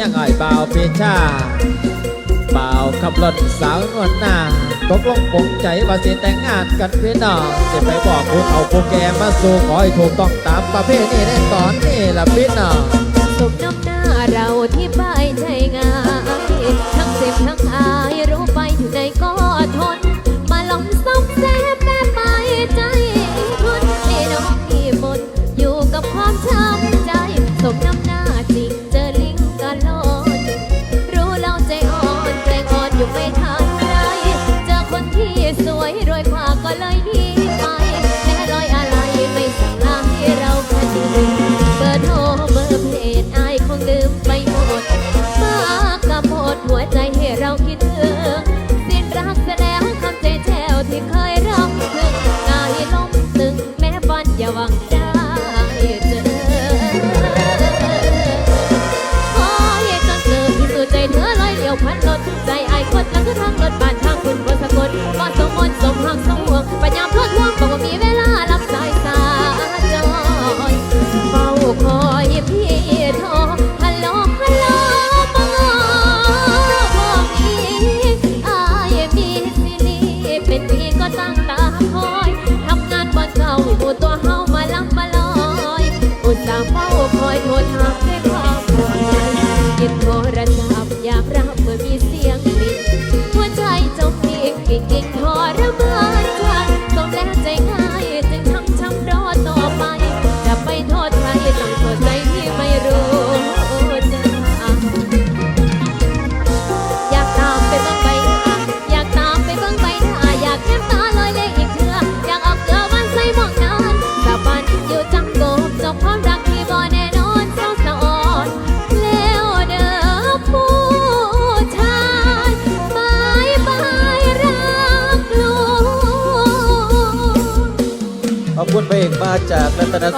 ยังไงเบาวปีชาเบาขับรถสาวนวลหน้าตกลงปงใจว่าสิแต่งงานกันพี่น้องจะไปบอกคุณเอาโปรแกรมมาสู่ขอให้ถูกต้องตามประเภทนี้ในตอนนี้ละพี่น้องสมน้ำหน้าเราที่ไปใช่ง่ายทั้งเจ็บทั้งอายรู้ไปอยู่ในก็ทน มาลองซอกแซมแม่ไปใจคนให้น้องพี่บนอยู่กับความช้ำใจสมน้ำหน้าจริง อย่าหวังได้เจอ ขอให้จนเจอพิสูจน์ใจเธอลอยเลี้ยวพันรถใจไอ้ายคนนั้นคือทางรถบ้านทางคุณบนสะกดบ่สมมนสมหักสมห่วงปัญญาพลดห่วง อุตส่าห์เฝ้าคอยโทรถามด้วยความห่วงใยยิบโทรศัพท์ยามรับเมื่อมีเสียงปิดหัวใจจมดิ่งกิ่ง ขอบคุณพระเอกมาจากรัตน